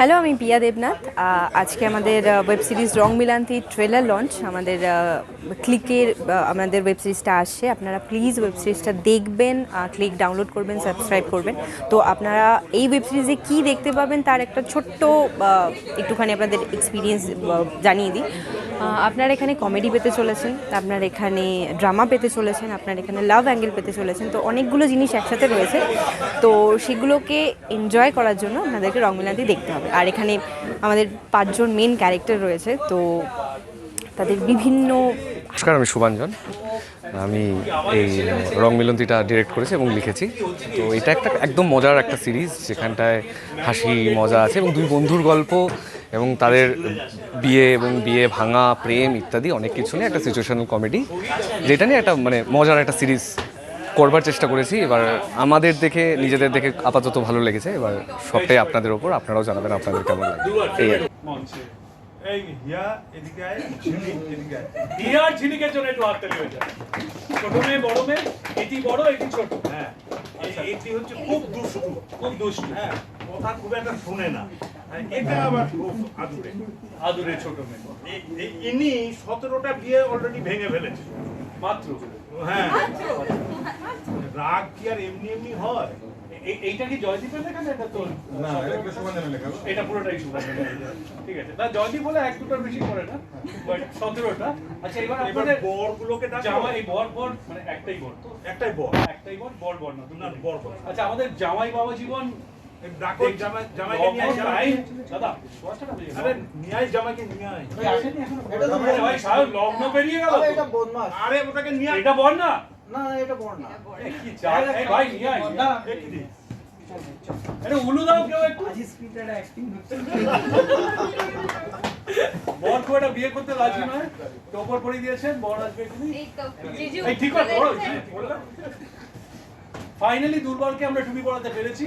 Hello আমি পিয়া দেবনাথ। আজকে আমাদের web series Rong Milanti trailer launch আমাদের ক্লিকের আমাদের ওয়েব সিরিজটা আসছে। আপনারা প্লিজ ওয়েব সিরিজটা দেখবেন ক্লিক ডাউনলোড করবেন সাবস্ক্রাইব করবেন। তো আপনারা এই ওয়েব সিরিজে কী দেখতে পাবেন তার একটা ছোট্ট একটুখানি আপনাদের এক্সপিরিয়েন্স জানিয়ে দিই। আপনারা এখানে কমেডি পেতে চলেছেন, আপনার এখানে ড্রামা পেতে চলেছেন, আপনার এখানে লাভ অ্যাঙ্গেল পেতে চলেছেন। তো অনেকগুলো জিনিস একসাথে রয়েছে। তো সেগুলোকে এনজয় করার জন্য আপনাদেরকে রং মিলান্তি দেখতে হবে। আর এখানে আমাদের পাঁচজন মেন ক্যারেক্টার রয়েছে, তো তাদের বিভিন্ন নমস্কার, আমি শুভাঞ্জন। আমি এই রং মিলন্তিটা ডিরেক্ট করেছি এবং লিখেছি। তো এটা একটা একদম মজার একটা সিরিজ যেখানটায় হাসি, মজা আছে এবং দুই বন্ধুর গল্প এবং তাদের বিয়ে এবং বিয়ে ভাঙা, প্রেম ইত্যাদি অনেক কিছু নিয়ে একটা সিচুয়েশনাল কমেডি যেটা নিয়ে একটা মানে মজার একটা সিরিজ করবার চেষ্টা করেছি। এবার আমাদের দেখে নিজেদের দেখে আপাতত ভালো লেগেছে। এবার সবটাই আপনাদের ওপর। আপনারাও জানাবেন আপনাদের কেমন লাগে। এই আর এই হিয়া এদিকে আয় ঝিলিক এদিকে আয়। হিয়ার ঝিলিকের জন্য একটু হাততালি হয়ে যায়। ছোট মেয়ে বড় মেয়ে এটি বড় এটি ছোট। হ্যাঁ। এটি হচ্ছে খুব দুষ্টু। খুব দুষ্টু। হ্যাঁ। কথা খুব একটা শুনে না। এটা আবার খুব আদুরে। আদুরে ছোট মেয়ে। ইনি সতেরোটা বিয়ে অলরেডি ভেঙে ফেলেছে। মাত্র। হ্যাঁ। রাগ কি আর এমনি এমনি হয়? এইটা কি জয়দীপের লেখা না এটা তো না এটা সুগন্ধের লেখা। এটা পুরোটাই ঠিক আছে। না জয়দীপ বলে এক দুটোর বেশি করে না বাট সতেরোটা। আচ্ছা এবার এবার আপনাদের বরগুলোকে ডাকো। জামাই এই বর বর মানে একটাই বর। তো একটাই বর। একটাই বর বর বর না না দুটো বর বর। আচ্ছা আমাদের জামাই বাবা জীবন এই ডাকো জামাই জামাইকে নিয়ে আয় জামাই দাদা দশটা বাজে আরে নিয়ে আয় জামাইকে নিয়ে আয় ভাই আসেনি এখনও আরে ভাই সাহেব লগ্ন পেরিয়ে গেল আরে তো। এটা বদমাস আরে ওটাকে নিয়ে এটা বল না না না এটা বড় না কি চাল? ভাই নিয়ে আয় না কি? আরে উলু দাও কেউ একটু। বর খুব একটা বিয়ে করতে রাজি নয়। টোপর পরিয়ে দিয়েছেন বর আসবে এই ঠিক আছে বড় ফাইনালি দুর্বলকে আমরা টুপি পড়াতে পেরেছি।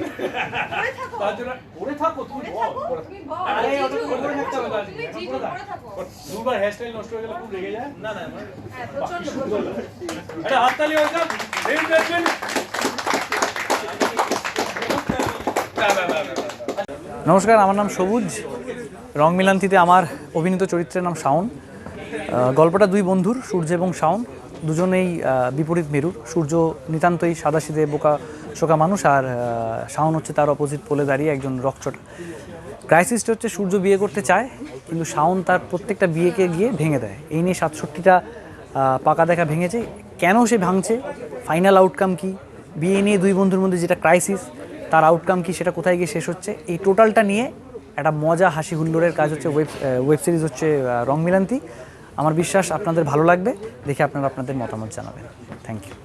তার জন্য পরে থাকো তুমি বল আরে, ওটা তো পরে থাকতে হবে দাদি। এখন পরে থাক। দুর্বার হেয়ার নষ্ট হয়ে গেলে খুব রেগে যায়। না না হাততালি হয়ে নমস্কার আমার নাম সবুজ। রং মিলান্তিতে আমার অভিনীত চরিত্রের নাম শাওন। গল্পটা দুই বন্ধুর সূর্য এবং শাওন। দুজনেই বিপরীত মেরুর সূর্য নিতান্তই সাদাসিদে বোকা, শোকা মানুষ আর শাওন হচ্ছে তার অপোজিট পোলে দাঁড়িয়ে একজন রকচটা। ক্রাইসিসটা হচ্ছে সূর্য বিয়ে করতে চায়, কিন্তু শাওন তার প্রত্যেকটা বিয়েকে গিয়ে ভেঙে দেয়। এই নিয়ে সাতষট্টিটা পাকা দেখা ভেঙেছে। কেন সে ভাঙছে? ফাইনাল আউটকাম কি? বিয়ে নিয়ে দুই বন্ধুর মধ্যে যেটা ক্রাইসিস তার আউটকাম কি? সেটা কোথায় গিয়ে শেষ হচ্ছে? এই টোটালটা নিয়ে একটা মজা হাসি হুল্লোড়ের কাজ হচ্ছে ওয়েব ওয়েব সিরিজ হচ্ছে রং মিলান্তি আমার বিশ্বাস আপনাদের ভালো লাগবে দেখে আপনারা আপনাদের মতামত জানাবেন। Thank you